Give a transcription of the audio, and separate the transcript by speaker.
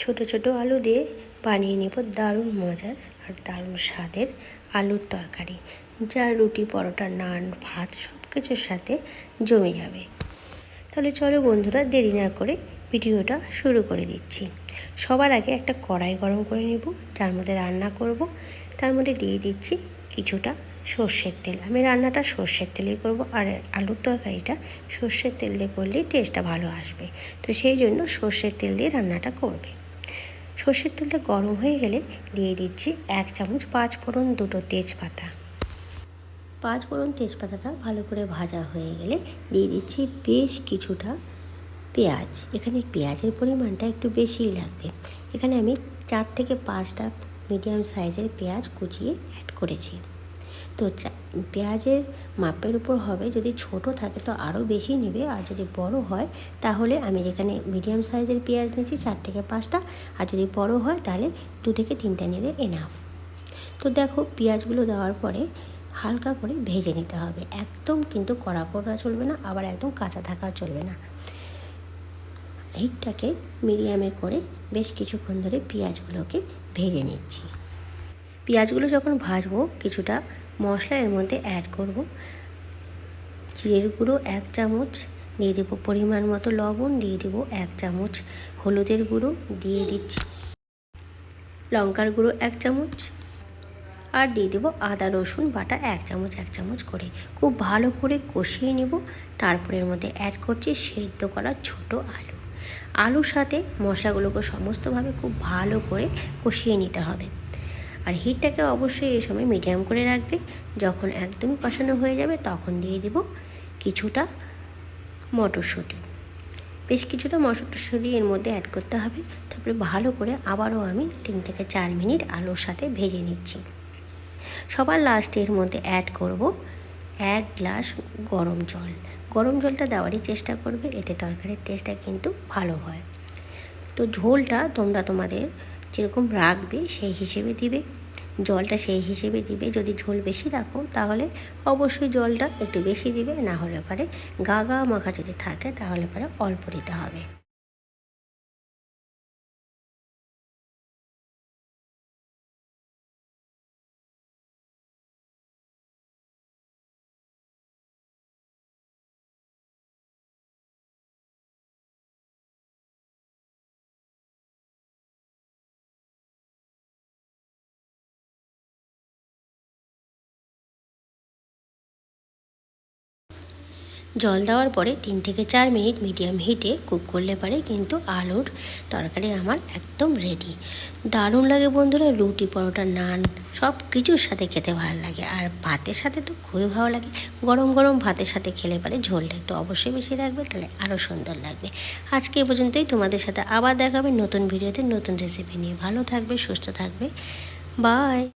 Speaker 1: ছোট ছোট আলু দিয়ে বানিয়ে নেব। দারুণ মজার আর দারুণ স্বাদের আলুর তরকারি, যা রুটি, পরোটা, নান, ভাত সব কিছুর সাথে জমে যাবে। তাহলে চলো বন্ধুরা, দেরি না করে ভিডিওটা শুরু করে দিচ্ছি। সবার আগে একটা কড়াই গরম করে নেব, যার মধ্যে রান্না করব। তার মধ্যে দিয়ে দিচ্ছি কিছুটা সর্ষের তেল। আমি রান্নাটা সর্ষের তেলেই করব আর আলুর তরকারিটা সর্ষের তেল দিয়ে করলেই টেস্টটা ভালো আসবে। তো সেই জন্য সর্ষের তেল দিয়ে রান্নাটা করবে। সর্ষের তেলটা গরম হয়ে গেলে দিয়ে দিচ্ছি এক চামচ পাঁচ ফোড়ন দুটো তেজপাতা। পাঁচ ফোড়ন তেজপাতাটা ভালো করে ভাজা হয়ে গেলে দিয়ে দিচ্ছি বেশ কিছুটা পেঁয়াজ। এখানে পেঁয়াজের পরিমাণটা একটু বেশিই লাগবে। এখানে আমি চার থেকে পাঁচটা মিডিয়াম সাইজের পেঁয়াজ কুচিয়ে অ্যাড করেছি। তো পেঁয়াজের মাপের উপর হবে, যদি ছোট থাকে তো আরও বেশি নেবে, আর যদি বড় হয় তাহলে আমি যেখানে মিডিয়াম সাইজের পেঁয়াজ নিয়েছি চার থেকে পাঁচটা, আর যদি বড় হয় তাহলে দু থেকে তিনটা নিলে এনাফ তো দেখো পেঁয়াজগুলো দেওয়ার পরে হালকা করে ভেজে নিতে হবে, একদম কিন্তু কড়া কড়া চলবে না, আবার একদম কাঁচা থাকা চলবে না। হিটটাকে মিডিয়ামে করে বেশ কিছুক্ষণ ধরে পেঁয়াজগুলোকে ভেজে নিচ্ছি। পেঁয়াজগুলো যখন ভাজবো, কিছুটা মশলা এর মধ্যে অ্যাড করব। জিরের গুঁড়ো এক চামচ, দিয়ে দেবো পরিমাণ মতো লবণ, দিয়ে দেবো এক চামচ হলুদের গুঁড়ো, দিয়ে দিচ্ছি লঙ্কার গুঁড়ো এক চামচ আর দিয়ে দেবো আদা, রসুন বাটা এক চামচ এক চামচ করে। খুব ভালো করে কষিয়ে নেব, তারপরে এর মধ্যে অ্যাড করছি সেদ্ধ করা ছোট আলু। আলুর সাথে মশলাগুলোকে সমস্তভাবে খুব ভালো করে কষিয়ে নিতে হবে। আর হিটটাকে অবশ্যই এই সময় মিডিয়াম করে রাখবে। যখন একদমই কষানো হয়ে যাবে, তখন দিয়ে দেব কিছুটা মটরশুঁটি। বেশ কিছুটা মটরশুঁটি এর মধ্যে অ্যাড করতে হবে। তারপরে ভালো করে আবারও আমি তিন থেকে চার মিনিট আলুর সাথে ভেজে নিচ্ছি। সবার লাস্টে এর মধ্যে অ্যাড করব এক গ্লাস গরম জল। গরম জলটা দেওয়ারই চেষ্টা করবে, এতে তরকারির টেস্টটা কিন্তু ভালো হয়। তো ঝোলটা তোমরা তোমাদের যেরকম রাখবে সেই হিসেবে দিবে। জলটা সেই হিসেবে দিবে। যদি ঝোল বেশি রাখো তাহলে অবশ্যই জলটা একটু বেশি দিবে। না হলে পরে গা গা মাখা যদি থাকে তাহলে পরে অল্প দিতে হবে। জল দেওয়ার পরে তিন থেকে চার মিনিট মিডিয়াম হিটে কুক করলে পারে কিন্তু আলুর তরকারি আমার একদম রেডি দারুণ লাগে বন্ধুরা, রুটি, পরোটা, নান, সব কিছুর সাথে খেতে ভালো লাগে। আর ভাতের সাথে তো খুবই ভালো লাগে। গরম গরম ভাতের সাথে খেলে পারে ঝোলটা একটু অবশ্যই বেশি রাখবে, তাহলে আরও সুন্দর লাগবে। আজকে এ পর্যন্তই, তোমাদের সাথে আবার দেখাবে নতুন ভিডিওতে, নতুন রেসিপি নিয়ে। ভালো থাকবে, সুস্থ থাকবে। বাই